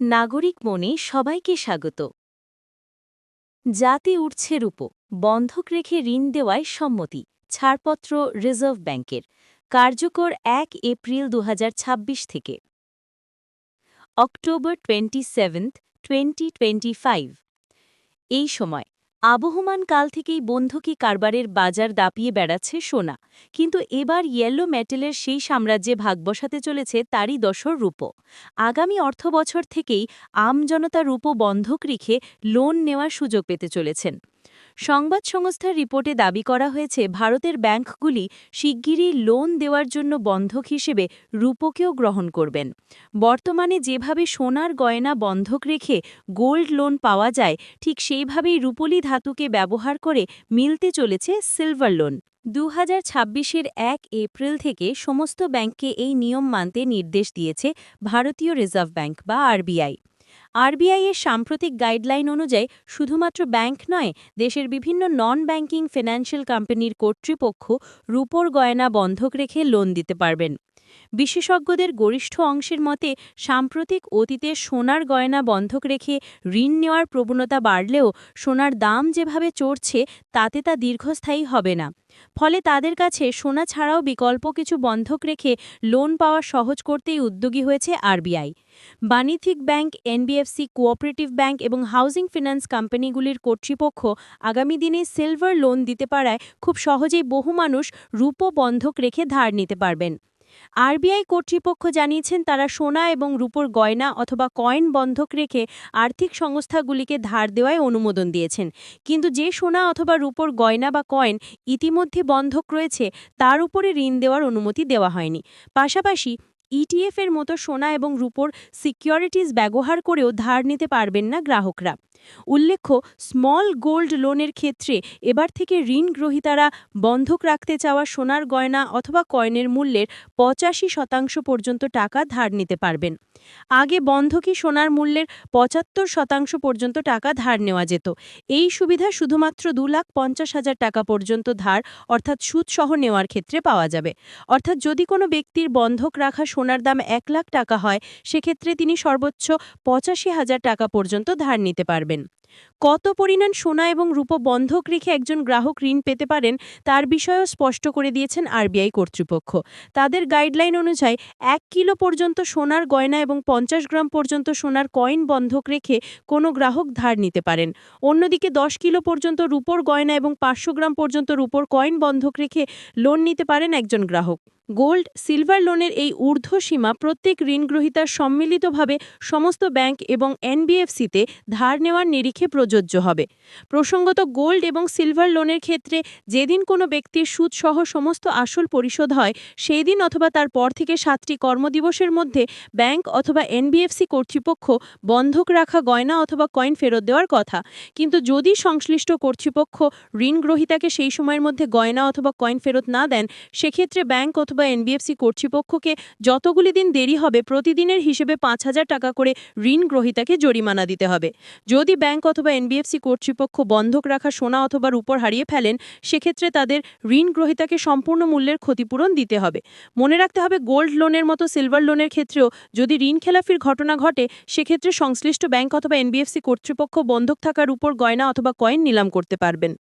নাগরিক মনে সবাইকে স্বাগত। জাতি উঠছে রূপ, বন্ধক রেখে ঋণ দেওয়ায় সম্মতি, ছাড়পত্র রিজার্ভ ব্যাংকের, কার্যকর এক এপ্রিল দু হাজার ছাব্বিশ থেকে। অক্টোবর টোয়েন্টি সেভেন্থ টোয়েন্টি এই সময় আবহমান কাল থেকেই বন্ধকি কারবারের বাজার দাপিয়ে বেড়াচ্ছে সোনা। কিন্তু এবার ইয়েলো মেটেলের সেই সাম্রাজ্যে ভাগ বসাতে চলেছে তারই দশর রূপ। আগামী অর্থ বছর থেকেই আমজনতা রূপ বন্ধক রেখে লোন নেওয়ার সুযোগ পেতে চলেছেন। সংবাদ সংস্থার রিপোর্টে দাবি করা হয়েছে, ভারতের ব্যাংকগুলি শিগগিরই লোন দেওয়ার জন্য বন্ধক হিসেবে রূপকেও গ্রহণ করবেন। বর্তমানে যেভাবে সোনার গয়না বন্ধক রেখে গোল্ড লোন পাওয়া যায়, ঠিক সেইভাবেই রূপলি ধাতুকে ব্যবহার করে মিলতে চলেছে সিলভার লোন। দু হাজার ছাব্বিশের এক এপ্রিল থেকে সমস্ত ব্যাংককে এই নিয়ম মানতে নির্দেশ দিয়েছে ভারতীয় রিজার্ভ ব্যাংক বা আরবিআই। আরবিআই এর সাম্প্রতিক গাইডলাইন অনুযায়ী শুধুমাত্র ব্যাংক নয়, দেশের বিভিন্ন নন ব্যাংকিং ফিনান্সিয়াল কোম্পানির কর্তৃপক্ষ রূপোর গয়না বন্ধক রেখে লোন দিতে পারবেন। বিশেষজ্ঞদের গরিষ্ঠ অংশের মতে, সাম্প্রতিক অতীতে সোনার গয়না বন্ধক রেখে ঋণ নেওয়ার প্রবণতা বাড়লেও সোনার দাম যেভাবে চড়ছে, তাতে তা দীর্ঘস্থায়ী হবে না। ফলে তাদের কাছে সোনা ছাড়াও বিকল্প কিছু বন্ধক রেখে লোন পাওয়া সহজ করতেই উদ্যোগী হয়েছে আরবিআই। বাণিজ্যিক ব্যাংক, এনবিএফসি, কোঅপারেটিভ ব্যাংক এবং হাউজিং ফিন্যান্স কোম্পানিগুলির কর্তৃপক্ষ আগামী দিনে সিলভার লোন দিতে পারায় খুব সহজেই বহু মানুষ রূপো বন্ধক রেখে ধার নিতে পারবেন। আরবিআই কর্তৃপক্ষ জানিয়েছেন তারা সোনা এবং রূপোর গয়না অথবা কয়েন বন্ধক রেখে আর্থিক সংস্থাগুলিকে ধার দেওয়ায় অনুমোদন দিয়েছেন। কিন্তু যে সোনা অথবা রূপোর গয়না বা কয়েন ইতিমধ্যে বন্ধক রয়েছে, তার উপরে ঋণ দেওয়ার অনুমতি দেওয়া হয়নি। পাশাপাশি ইটিএফ এর মতো সোনা এবং রূপোর সিকিউরিটিজ ব্যবহার করেও ধার নিতে পারবেন না গ্রাহকরা। উল্লেখ্য স্মল গোল্ড লোনের ক্ষেত্রে এবার থেকে ঋণ গ্রহীতারা বন্ধক রাখতে চাওয়া সোনার গয়না অথবা কয়েনের মূল্যের পঁচাশি শতাংশ পর্যন্ত টাকা ধার নিতে পারবেন। আগে বন্ধকি সোনার মূল্যের পঁচাত্তর শতাংশ পর্যন্ত টাকা ধার নেওয়া যেত। এই সুবিধা শুধুমাত্র দু লাখ পঞ্চাশ হাজার টাকা পর্যন্ত ধার অর্থাৎ সুদসহ নেওয়ার ক্ষেত্রে পাওয়া যাবে। অর্থাৎ যদি কোনো ব্যক্তির বন্ধক রাখা সোনার দাম এক লাখ টাকা হয়, সেক্ষেত্রে তিনি সর্বোচ্চ পঁচাশি হাজার টাকা পর্যন্ত ধার নিতে পারবেন। কত পরিমাণ সোনা এবং রূপ বন্ধক রেখে একজন গ্রাহক ঋণ পেতে পারেন, তার বিষয়েও স্পষ্ট করে দিয়েছেন আরবিআই কর্তৃপক্ষ। তাদের গাইডলাইন অনুযায়ী, এক কিলো পর্যন্ত সোনার গয়না এবং পঞ্চাশ গ্রাম পর্যন্ত সোনার কয়েন বন্ধক রেখে কোনো গ্রাহক ধার নিতে পারেন। অন্যদিকে, দশ কিলো পর্যন্ত রূপোর গয়না এবং পাঁচশো গ্রাম পর্যন্ত রূপোর কয়েন বন্ধক রেখে লোন নিতে পারেন একজন গ্রাহক। গোল্ড, সিলভার লোনের এই ঊর্ধ্বসীমা প্রত্যেক ঋণগ্রহীতার সম্মিলিতভাবে সমস্ত ব্যাংক এবং এনবিএফসিতে ধার নেওয়ার নিরিখে প্রযোজ্য হবে। প্রসঙ্গত গোল্ড এবং সিলভার লোনের ক্ষেত্রে যেদিন কোনো ব্যক্তির সুদসহ সমস্ত আসল পরিশোধ হয়, সেই দিন অথবা তার পর থেকে সাতটি কর্মদিবসের মধ্যে ব্যাংক অথবা এনবিএফসি কর্তৃপক্ষ বন্ধক রাখা, গয়না অথবা কয়েন ফেরত দেওয়ার কথা। কিন্তু যদি সংশ্লিষ্ট কর্তৃপক্ষ ঋণগ্রহীতাকে সেই সময়ের মধ্যে গয়না অথবা কয়েন ফেরত না দেন, সেক্ষেত্রে ব্যাংক অথবা এনবিএফসি কর্তৃপক্ষকে যতগুলি দিন দেরি হবে, প্রতিদিনের হিসেবে পাঁচ হাজার টাকা করে ঋণ গ্রহীতাকে জরিমানা দিতে হবে। যদি ব্যাংক অথবা এনবিএফসি কর্তৃপক্ষ বন্ধক রাখা সোনা অথবা রূপর হারিয়ে ফেলেন, সেক্ষেত্রে তাদের ঋণ গ্রহীতাকে সম্পূর্ণ মূল্যের ক্ষতিপূরণ দিতে হবে। মনে রাখতে হবে, গোল্ড লোনের মতো সিলভার লোনের ক্ষেত্রেও যদি ঋণ খেলাফির ঘটনা ঘটে, সেক্ষেত্রে সংশ্লিষ্ট ব্যাংক অথবা এনবিএফসি কর্তৃপক্ষ বন্ধক থাকার উপর গয়না অথবা কয়েন নিলাম করতে পারবেন।